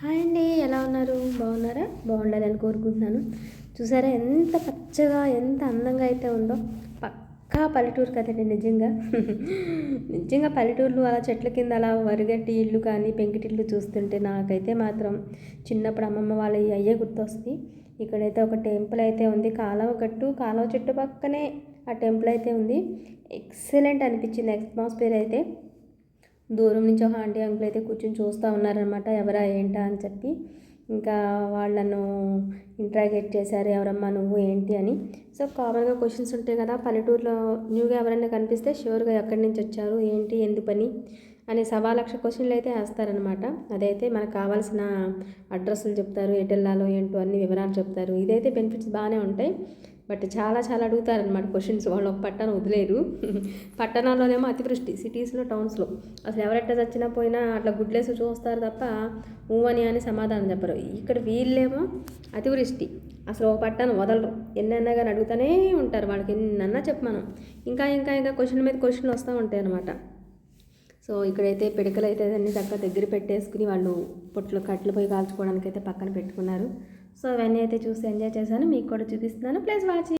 Hi అండి ఎలా ఉన్నారు? బాగున్నారా? బాగుండాలని కోరుకుంటున్నాను. చూసారా ఎంత పచ్చగా ఎంత అందంగా అయితే ఉందో? పక్కా పల్లెటూరు కదండి నిజంగా. నిజంగా పల్లెటూర్లు అలా చెట్ల కింద అలా వరిగట్టి ఇల్లు కానీ పెంకిటిల్లు చూస్తుంటే నాకైతే మాత్రం చిన్నప్పుడు అమ్మమ్మ వాళ్ళ ఈ అయ్యే గుర్తొస్తుంది. ఇక్కడైతే ఒక టెంపుల్ అయితే ఉంది. కాలువ గట్టు కాలువ చెట్టు పక్కనే ఆ టెంపుల్ అయితే ఉంది. ఎక్సలెంట్ అనిపించింది అట్మాస్ఫియర్ అయితే. దూరం నుంచి ఒక ఆంటీ అంకుల్ అయితే కూర్చొని చూస్తూ ఉన్నారనమాట ఎవరా ఏంటా అని చెప్పి. ఇంకా వాళ్ళను ఇంట్రాగేట్ చేశారు ఎవరమ్మా నువ్వు ఏంటి అని. సో కామన్గా క్వశ్చన్స్ ఉంటాయి కదా పల్లెటూరులో న్యూగా ఎవరైనా కనిపిస్తే షూర్గా ఎక్కడి నుంచి వచ్చారు ఏంటి ఎందు పని అనే సవా లక్ష క్వశ్చన్లు అయితే వేస్తారనమాట అదైతే మనకు కావాల్సిన అడ్రస్లు చెప్తారు ఎటు వెళ్ళాలో ఏంటో అన్ని వివరాలు చెప్తారు. ఇదైతే బెనిఫిట్స్ బాగానే ఉంటాయి. బట్ చాలా చాలా అడుగుతారనమాట క్వశ్చన్స్. వాళ్ళు ఒక పట్టణం వదిలేరు. పట్టణాల్లోనేమో అతివృష్టి సిటీస్లో టౌన్స్లో. అసలు ఎవరెట్ట చచ్చినా పోయినా అట్లా గుడ్లేసి చూస్తారు తప్ప ఊ అని అని సమాధానం చెప్పరు. ఇక్కడ వీళ్ళేమో అతివృష్టి. అసలు ఒక పట్టణం వదలరు. ఎన్నన్నా కానీ అడుగుతూనే ఉంటారు. వాళ్ళకి ఎన్నన్నా చెప్పమను ఇంకా ఇంకా ఇంకా క్వశ్చన్ మీద క్వశ్చన్లు వస్తూ ఉంటాయి అనమాట సో ఇక్కడైతే పిడకలు అయితే అన్ని చక్కగా దగ్గర పెట్టేసుకుని వాళ్ళు పొట్లు కట్టెలు పోయి కాల్చుకోవడానికి అయితే పక్కన పెట్టుకున్నారు. సో అవన్నీ అయితే చూసి ఎంజాయ్ చేశాను. మీకు కూడా చూపిస్తున్నాను. Plus watching